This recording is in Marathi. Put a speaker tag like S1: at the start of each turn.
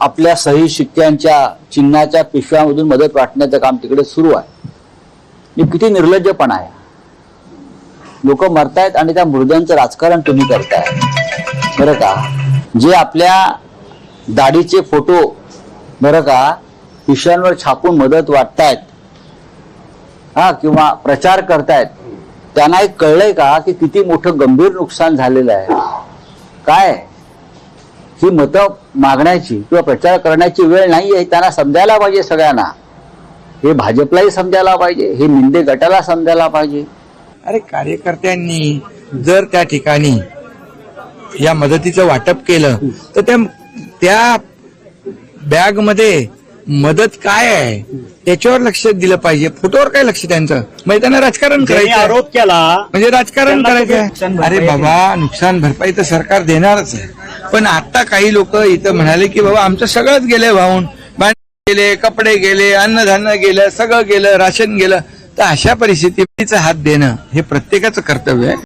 S1: आपल्या सही शिक्क्यांच्या चिन्हाच्या पिशव्यामधून मदत वाटण्याचं काम तिकडे सुरू आहे. किती निर्लज्जपणा आहे. लोक मरतायत आणि त्या मुर्द्यांचं राजकारण तुम्ही करताय. बरं का? जे आपल्या दाढीचे फोटो बरं का? पिशव्यांवर छापून मदत वाटतायत हा किंवा प्रचार करतायत त्यांना एक कळलंय का की किती मोठं गंभीर नुकसान झालेलं आहे? काय? ही मतं मागण्याची किंवा प्रचार करण्याची वेळ नाही आहे त्यांना समजायला पाहिजे सगळ्यांना. हे भाजपलाही समजायला पाहिजे हे मिंदे गटाला समजायला पाहिजे.
S2: अरे कार्यकर्त्यांनी जर त्या ठिकाणी या मदतीचं वाटप केलं तर त्या त्या बॅगमध्ये मदत काय आहे? त्याच्यावर लक्ष दिलं पाहिजे. फोटोवर काय लक्ष त्यांचं? म्हणजे त्यांना राजकारण करायचं.
S3: आरोप केला
S2: म्हणजे राजकारण करायचं अरे बाबा नुकसान भरपाई तर सरकार देणारच आहे. पण आता काही लोक इथं म्हणाले की बाबा आमचं सगळंच गेलंय वाहून. भांडे गेले कपडे गेले अन्नधान्य गेलं सगळं गेलं राशन गेलं. तर अशा परिस्थितीचा हात देणं हे प्रत्येकाचं कर्तव्य आहे.